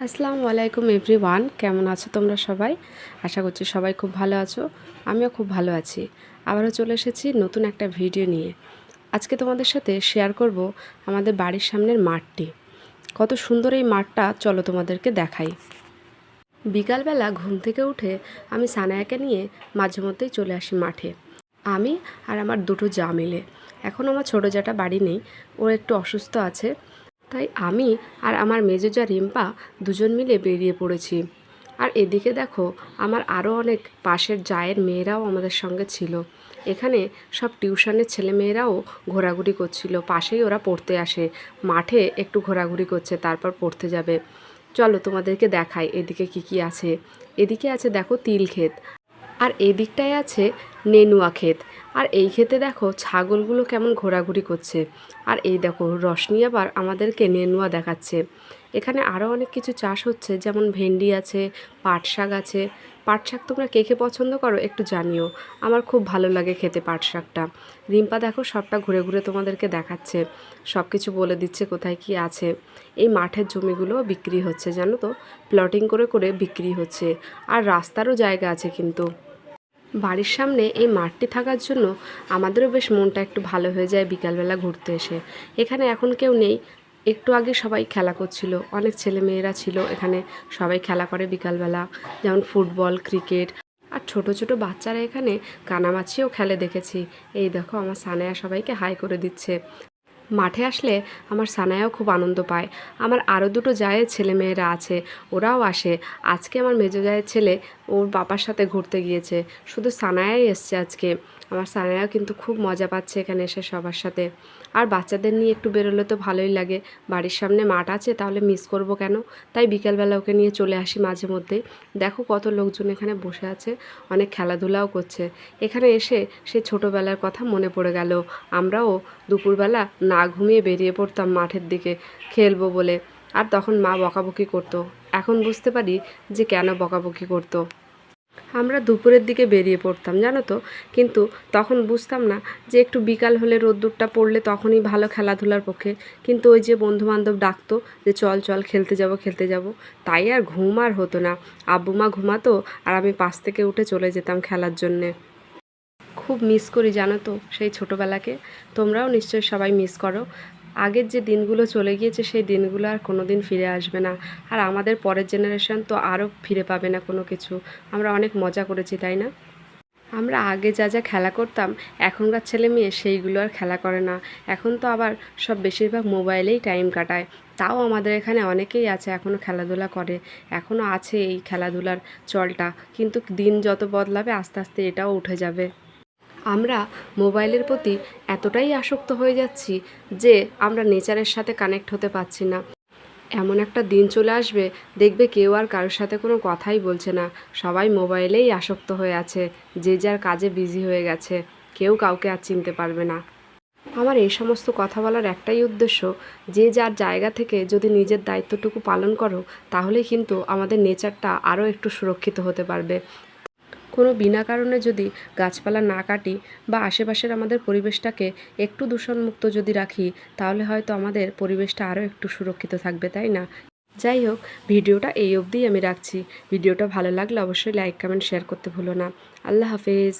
আসসালামু আলাইকুম এভরিওয়ান, কেমন আছো তোমরা সবাই? আশা করছি সবাই খুব ভালো আছো, আমিও খুব ভালো আছি। আবারও চলে এসেছি নতুন একটা ভিডিও নিয়ে। আজকে তোমাদের সাথে শেয়ার করব আমাদের বাড়ির সামনের মাঠটি। কত সুন্দর এই মাঠটা, চলো তোমাদেরকে দেখাই। বিকালবেলা ঘুম থেকে উঠে আমি সানায়াকে নিয়ে মাঝে মধ্যেই চলে আসি মাঠে। আমি আর আমার দুটো যা মিলে এখন আমার ছোটো জাটা বাড়ি নেই, ও একটু অসুস্থ আছে। তাই আমি আর আমার মেজো যা রিম্পা দুজন মিলে বেরিয়ে পড়েছি। আর এদিকে দেখো, আমার আরও অনেক পাশের জায়ের মেয়েরাও আমাদের সঙ্গে ছিল। এখানে সব টিউশনের ছেলেমেয়েরাও ঘোরাঘুরি করছিল। পাশেই ওরা পড়তে আসে। মাঠে একটু ঘোরাঘুরি করছে, তারপর পড়তে যাবে। চলো তোমাদেরকে দেখাই এদিকে কি কি আছে। এদিকে আছে দেখো তিল ক্ষেত। আর এদিকটায় আছে নেনুয়া ক্ষেত। আর এই ক্ষেতে দেখো ছাগলগুলো কেমন ঘোরাঘুরি করছে। আর এই দেখো রশনি আবার আমাদেরকে নেনুয়া দেখাচ্ছে। এখানে আরও অনেক কিছু চাষ হচ্ছে, যেমন ভেন্ডি আছে পাট শাক আছে। পাট শাক তোমরা কে কে পছন্দ করো একটু জানিও। আমার খুব ভালো লাগে খেতে পাট শাকটা রিম্পা দেখো সবটা ঘুরে ঘুরে তোমাদেরকে দেখাচ্ছে। সব কিছু বলে দিচ্ছে কোথায় কি আছে। এই মাঠের জমিগুলো বিক্রি হচ্ছে, জানো তো? প্লটিং করে করে বিক্রি হচ্ছে। আর রাস্তারও জায়গা আছে কিন্তু। বাড়ির সামনে এই মাঠটি থাকার জন্য আমাদেরও বেশ মনটা একটু ভালো হয়ে যায় বিকালবেলা ঘুরতে এসে। এখানে এখন কেউ নেই। একটু আগে সবাই খেলা করছিল। অনেক ছেলে মেয়েরা ছিল এখানে। সবাই খেলা করে বিকালবেলা। যেমন ফুটবল, ক্রিকেট। আর ছোট ছোট বাচ্চারা এখানে কানামাছিও খেলে দেখেছি। এই দেখো, আমার সানায়া সবাইকে হাই করে দিচ্ছে। মাঠে আসলে আমার সানায়াও খুব আনন্দ পায়। আমার আরও দুটো জায়ের ছেলে মেয়েরা আছে। ওরাও আসে। আজকে আমার মেজো জায়ের ছেলে ওর বাবার সাথে ঘুরতে গিয়েছে। শুধু সানায়াই এসছে আজকে। আমার সানায়াও কিন্তু খুব মজা পাচ্ছে এখানে এসে সবার সাথে। আর বাচ্চাদের নিয়ে একটু বেরোলে তো ভালোই লাগে। বাড়ির সামনে মাঠ আছে, তাহলে মিস করব কেন? তাই বিকেলবেলা ওকে নিয়ে চলে আসি মাঝে মধ্যেই। দেখো কত লোকজন এখানে বসে আছে, অনেক খেলাধুলাও করছে। এখানে এসে সে ছোটোবেলার কথা মনে পড়ে গেল। আমরাও দুপুরবেলা না ঘুমিয়ে বেরিয়ে পড়তাম মাঠের দিকে। খেলব বলে। আর তখন মা বকাবকি করতো। এখন বুঝতে পারি যে কেন বকাবকি করতো। আমরা দুপুরের দিকে বেরিয়ে পড়তাম, জানো তো? কিন্তু তখন বুঝতাম না যে একটু বিকাল হলে রোদ্দুরটা পড়লে তখনই ভালো খেলাধুলার পক্ষে। কিন্তু ওই যে বন্ধু বান্ধব ডাকতো যে, চল চল, খেলতে যাব খেলতে যাব। তাই আর ঘুম আর হতো না। আব্বু, মা ঘুমাতো আর আমি পাশ থেকে উঠে চলে যেতাম খেলার জন্যে। খুব মিস করি, জানো তো, সেই ছোটোবেলাকে। তোমরাও নিশ্চয়ই সবাই মিস করো। আগের যে দিনগুলো চলে গিয়েছে, সেই দিনগুলো আর কোনো দিন ফিরে আসবে না। আর আমাদের পরের জেনারেশন তো আরও ফিরে পাবে না কোনো কিছু। আমরা অনেক মজা করেছি, তাই না? আমরা আগে যা যা খেলা করতাম, এখনকার ছেলে মেয়ে সেইগুলো আর খেলা করে না। এখন তো আবার সব বেশিরভাগ মোবাইলেই টাইম কাটায়। তাও আমাদের এখানে অনেকেই আছে এখনও খেলাধুলা করে। এখনও আছে এই খেলাধুলার চলটা। কিন্তু দিন যত বদলাবে, আস্তে আস্তে এটাও উঠে যাবে। আমরা মোবাইলের প্রতি এতটাই আসক্ত হয়ে যাচ্ছি যে আমরা নেচারের সাথে কানেক্ট হতে পারছি না। এমন একটা দিন চলে আসবে, দেখবে কেউ আর কারোর সাথে কোনো কথাই বলছে না। সবাই মোবাইলেই আসক্ত হয়ে আছে, যে যার কাজে বিজি হয়ে গেছে, কেউ কাউকে আর চিনতে পারবে না। আমার এই সমস্ত কথা বলার একটাই উদ্দেশ্য, যে যার জায়গা থেকে যদি নিজের দায়িত্বটুকু পালন করো, তাহলে কিন্তু আমাদের নেচারটা আরও একটু সুরক্ষিত হতে পারবে। কোনো বিনা কারণে যদি গাছপালা না কাটি বা আশেপাশের আমাদের পরিবেশটাকে একটু দূষণমুক্ত যদি রাখি, তাহলে হয়তো আমাদের পরিবেশটা আরও একটু সুরক্ষিত থাকবে, তাই না? যাই হোক, ভিডিওটা এই অবধিই আমি রাখছি। ভিডিওটা ভালো লাগলে অবশ্যই লাইক, কমেন্ট, শেয়ার করতে ভুলো না। আল্লাহ হাফেজ।